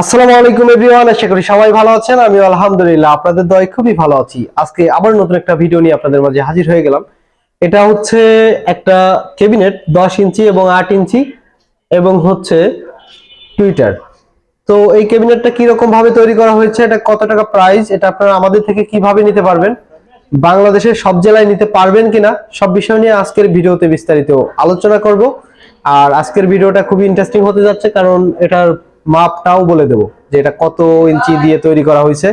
আসসালামু আলাইকুম এভরিওয়ান, আশা করি সবাই ভালো আছেন। আমি আলহামদুলিল্লাহ, আপনাদের দয় খুবই ভালো আছি। আজকে আবার নতুন একটা ভিডিও নিয়ে আপনাদের মাঝে হাজির হয়ে গেলাম। এটা হচ্ছে একটা ক্যাবিনেট, দশ ইঞ্চি এবং আট ইঞ্চি, এবং হচ্ছে টুইটার। তো এই ক্যাবিনেটটা কীরকম ভাবে তৈরি করা হয়েছে, এটা কত টাকা প্রাইস, এটা আপনারা আমাদের থেকে কীভাবে নিতে পারবেন, বাংলাদেশের সব জেলায় নিতে পারবেন কিনা, সব বিষয় নিয়ে আজকের ভিডিওতে বিস্তারিত আলোচনা করব। আর আজকের ভিডিওটা খুবই ইন্টারেস্টিং হতে যাচ্ছে, কারণ এটার মাপটাও বলে দেবো যে এটা কত ইঞ্চি দিয়ে তৈরি করা হয়েছে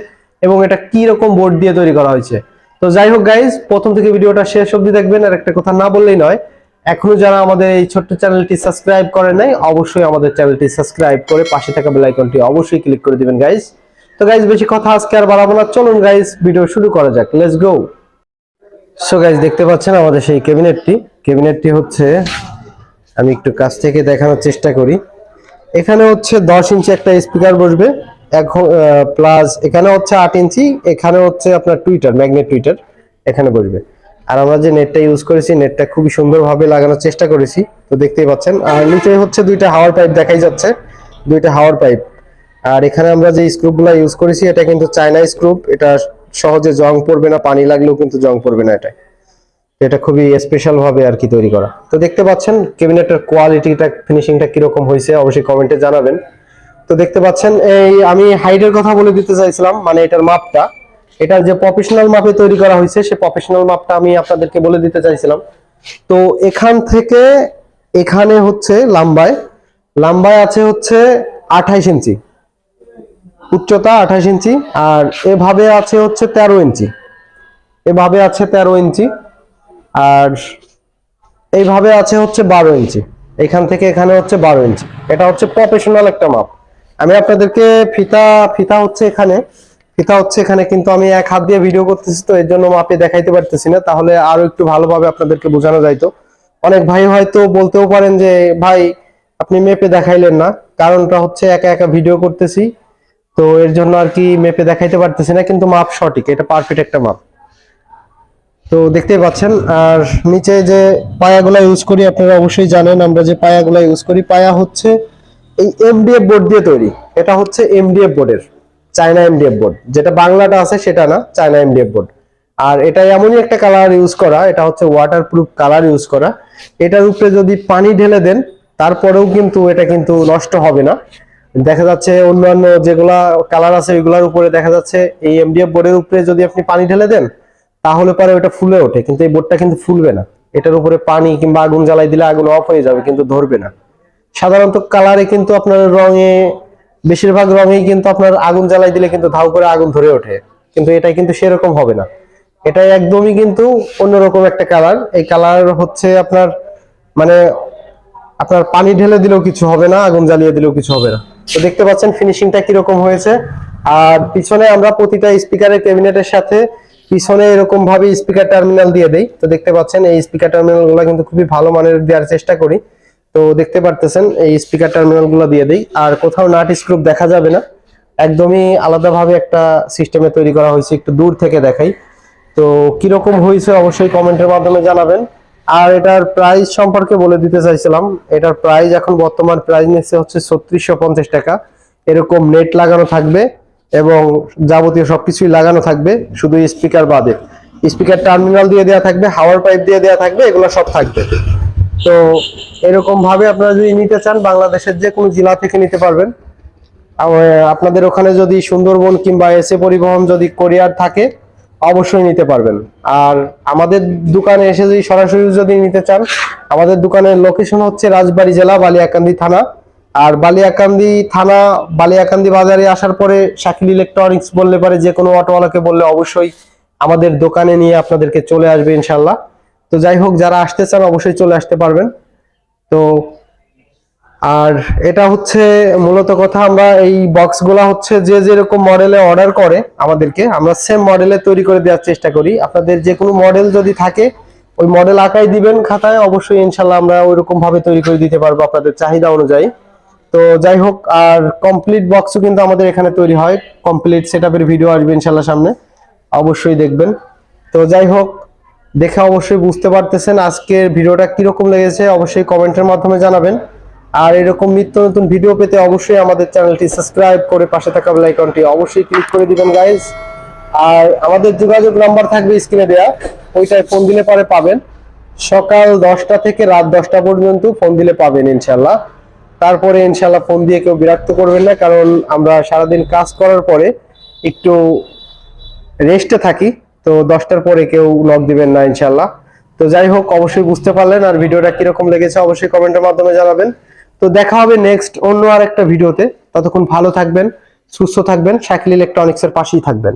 এবং এটা কি রকম বোর্ড দিয়ে তৈরি করা হয়েছে। তো যাই হোক গাইজ প্রথম থেকে ভিডিওটা শেষ অবধি দেখবেন, আর একটা কথা না বললেই নয়, এখনও যারা আমাদের এই ছোট্ট চ্যানেলটি সাবস্ক্রাইব করে নাই, অবশ্যই আমাদের চ্যানেলটি সাবস্ক্রাইব করে পাশে থাকা বেল আইকনটি অবশ্যই ক্লিক করে দিবেন গাইজ তো গাইজ বেশি কথা আজকে আর বাড়াবো না, চলুন গাইজ ভিডিও শুরু করা যাক লেটস গো সো গাইজ দেখতে পাচ্ছেন আমাদের সেই ক্যাবিনেটটি ক্যাবিনেটটি হচ্ছে, আমি একটু কাছ থেকে দেখানোর চেষ্টা করি। এখানে হচ্ছে দশ ইঞ্চি একটা স্পিকার বসবে। এখন প্লাস এখানে হচ্ছে আট ইঞ্চি, এখানে হচ্ছে আপনার টুইটার ম্যাগনেট টুইটার এখানে বসবে। আর আমরা যে নেটটা ইউজ করেছি নেটটা খুবই সুন্দরভাবে লাগানোর চেষ্টা করেছি, তো দেখতেই পাচ্ছেন। আর নিচে হচ্ছে দুইটা হাওয়ার পাইপ দেখাই যাচ্ছে, দুইটা হাওয়ার পাইপ আর এখানে আমরা যে স্ক্রুপগুলো ইউজ করেছি, এটা কিন্তু চায়না স্ক্রুপ এটা সহজে জং পড়বে না, পানি লাগলেও কিন্তু জং পড়বে না এটা। এটা খুবই স্পেশাল ভাবে আর কি তৈরি করা। তো দেখতে পাচ্ছেন, ক্যাবিনেটের কোয়ালিটিটা ফিনিশিংটা কীরকম হয়েছে, অবশ্যই কমেন্টে জানাবেন। তো দেখতে পাচ্ছেন, এই আমি হাইটের কথা বলে দিতে চাইছিলাম মানে এটার মাপটা। এটার যে প্রফেশনাল মাপে তৈরি করা হয়েছে, সে প্রফেশনাল মাপটা আমি আপনাদেরকে বলে দিতে চাইছিলাম। তো এখান থেকে এখানে হচ্ছে লাম্বায় লাম্বায় আছে হচ্ছে আঠাইশ ইঞ্চি। উচ্চতা আঠাইশ ইঞ্চি, আর এভাবে আছে হচ্ছে তেরো ইঞ্চি। এভাবে আছে তেরো ইঞ্চি। আর এইভাবে আছে হচ্ছে বারো ইঞ্চি। এখান থেকে এখানে হচ্ছে বারো ইঞ্চি। এটা হচ্ছে প্রফেশনাল একটা মাপ। আমি আপনাদেরকে ফিতা ফিতা হচ্ছে এখানে। ফিতা হচ্ছে এখানে কিন্তু আমি এক হাত দিয়ে ভিডিও করতেছি তো, এর জন্য মাপে দেখাইতে পারতেছি না। তাহলে আরও একটু ভালোভাবে আপনাদেরকে বোঝানো যাইতো। অনেক ভাই হয়তো বলতেও পারেন যে, ভাই, আপনি মেপে দেখাইলেন না। কারণটা হচ্ছে একা একা ভিডিও করতেছি। তো এর জন্য আর কি মেপে দেখাইতে পারতেছি না, কিন্তু মাপ সঠিক। এটা পারফেক্ট একটা মাপ। তো দেখতেই পাচ্ছেন, আর নিচে যে পায়াগুলা ইউজ করি আপনারা অবশ্যই জানেন, আমরা যে পায়াগুলা ইউজ করি, পায়া হচ্ছে এই এমডিএফ বোর্ড দিয়ে তৈরি। এটা হচ্ছে এমডিএফ বোর্ডের চায়না এমডিএফ বোর্ড যেটা বাংলাটা আছে সেটা না চায়না এমডিএফ বোর্ড আর এটা এমনই একটা কালার ইউজ করা, এটা হচ্ছে ওয়াটার প্রুফ কালার ইউজ করা। এটার উপরে যদি পানি ঢেলে দেন, তারপরেও কিন্তু এটা কিন্তু নষ্ট হবে না। দেখা যাচ্ছে অন্যান্য যেগুলা কালার আছে, ওইগুলার উপরে দেখা যাচ্ছে এই এমডিএফ বোর্ডের উপরে যদি আপনি পানি ঢেলে দেন তাহলে পরে ওটা ফুলে ওঠে, কিন্তু এই বোর্ডটা কিন্তু ফুলবে না। এটার উপরে পানি কিংবা আগুন জ্বালাই দিলে আগুন অফ হয়ে যাবে, কিন্তু ধরবে না। সাধারণত কালারে কিন্তু আপনার রঙে, বেশিরভাগ রঙেই কিন্তু আপনার আগুন জ্বালাই দিলে কিন্তু ধাউ করে আগুন ধরে ওঠে, কিন্তু এটা কিন্তু সেরকম হবে না। এটা একদমই কিন্তু অন্যরকম একটা কালার এই কালার হচ্ছে আপনার মানে আপনার পানি ঢেলে দিলেও কিছু হবে না, আগুন জ্বালিয়ে দিলেও কিছু হবে না। তো দেখতে পাচ্ছেন ফিনিশিংটা কীরকম হয়েছে। আর পিছনে আমরা প্রতিটা স্পিকারের ক্যাবিনেটের সাথে পিছনে এরকম ভাবে স্পিকার টার্মিনাল দিয়ে দেই। তো দেখতে পাচ্ছেন, এই স্পিকার টার্মিনালগুলো কিন্তু খুবই ভালো মানের দেওয়ার চেষ্টা করি। তো দেখতে পারতেছেন, এই স্পিকার টার্মিনালগুলো দিয়ে দেই। আর কোথাও নাট স্ক্রুপ দেখা যাবে না। একদমই আলাদাভাবে একটা সিস্টেমে তৈরি করা হয়েছে, একটু দূর থেকে দেখাই। তো কীরকম হয়েছে অবশ্যই কমেন্টের মাধ্যমে জানাবেন। আর এটার প্রাইস সম্পর্কে বলে দিতে চাইছিলাম। এটার প্রাইস এখন বর্তমান প্রাইস নিচ্ছে হচ্ছে ছত্রিশশো টাকা। এরকম নেট লাগানো থাকবে। এবং যাবতীয় সবকিছুই লাগানো থাকবে, শুধু স্পিকার বাদে। স্পিকার টার্মিনাল দিয়ে দেওয়া থাকবে হাওয়ার পাইপ দিয়ে দেওয়া থাকবে, এগুলো সব থাকবে। তো এরকম ভাবে আপনারা যদি নিতে চান, বাংলাদেশের যে কোনো জেলা থেকে নিতে পারবেন। আপনাদের ওখানে যদি সুন্দরবন কিংবা এসে পরিবহন যদি কোরিয়ার থাকে, অবশ্যই নিতে পারবেন। আর আমাদের দোকানে এসে যদি সরাসরি যদি নিতে চান, আমাদের দোকানের লোকেশন হচ্ছে রাজবাড়ী জেলা, বালিয়াকান্দি থানা। আর বালিয়াকান্দি থানা, বালিয়াকান্দি বাজারে আসার পরে শাকিল ইলেকট্রনিক্স বললে পারে, যে কোনো অটোওয়ালাকে বললে অবশ্যই আমাদের দোকানে নিয়ে আপনাদেরকে চলে আসবে ইনশাল্লাহ তো যাই হোক, যারা আসতে চান অবশ্যই চলে আসতে পারবেন। তো আর এটা হচ্ছে মূলত কথা, আমরা এই বক্সগুলা হচ্ছে যে যেরকম মডেলে অর্ডার করে আমাদেরকে, আমরা সেম মডেলে তৈরি করে দেওয়ার চেষ্টা করি। আপনাদের যে কোনো মডেল যদি থাকে, ওই মডেল আঁকাই দিবেন খাতায়, অবশ্যই ইনশাল্লাহ আমরা ওইরকম ভাবে তৈরি করে দিতে পারব আপনাদের চাহিদা অনুযায়ী। তো যাই হোক, আর কমপ্লিট বক্সও কিন্তু আমাদের এখানে তৈরি হয়। কমপ্লিট সেটআপের ভিডিও আসবে ইনশাল্লাহ সামনে। অবশ্যই দেখবেন। তো যাই হোক, দেখে অবশ্যই বুঝতে পারতেছেন আজকের ভিডিওটা কীরকম লেগেছে। অবশ্যই কমেন্টের মাধ্যমে জানাবেন। আর এরকম নিত্য নতুন ভিডিও পেতে অবশ্যই আমাদের চ্যানেলটি সাবস্ক্রাইব করে পাশে থাকা আইকনটি অবশ্যই ক্লিক করে দিবেন গাইজ আর আমাদের যোগাযোগ নাম্বার থাকবে স্ক্রিনে দেয়া। ওইটায় ফোন দিলে পরে পাবেন। সকাল দশটা থেকে রাত দশটা পর্যন্ত ফোন দিলে পাবেন ইনশাল্লাহ তারপরে ইনশাল্লাহ ফোন দিয়ে কেউ বিরক্ত করবেন না, কারণ আমরা সারাদিন কাজ করার পরে একটু রেস্টে থাকি, তো দশটার পরে কেউ লক দিবেন না ইনশাল্লাহ তো যাই হোক, অবশ্যই বুঝতে পারলেন আর ভিডিওটা কীরকম লেগেছে অবশ্যই কমেন্টের মাধ্যমে জানাবেন। তো দেখা হবে নেক্সট অন্য আর একটা ভিডিওতে। ততক্ষণ ভালো থাকবেন, সুস্থ থাকবেন, শাকিল ইলেকট্রনিক্সের পাশেই থাকবেন।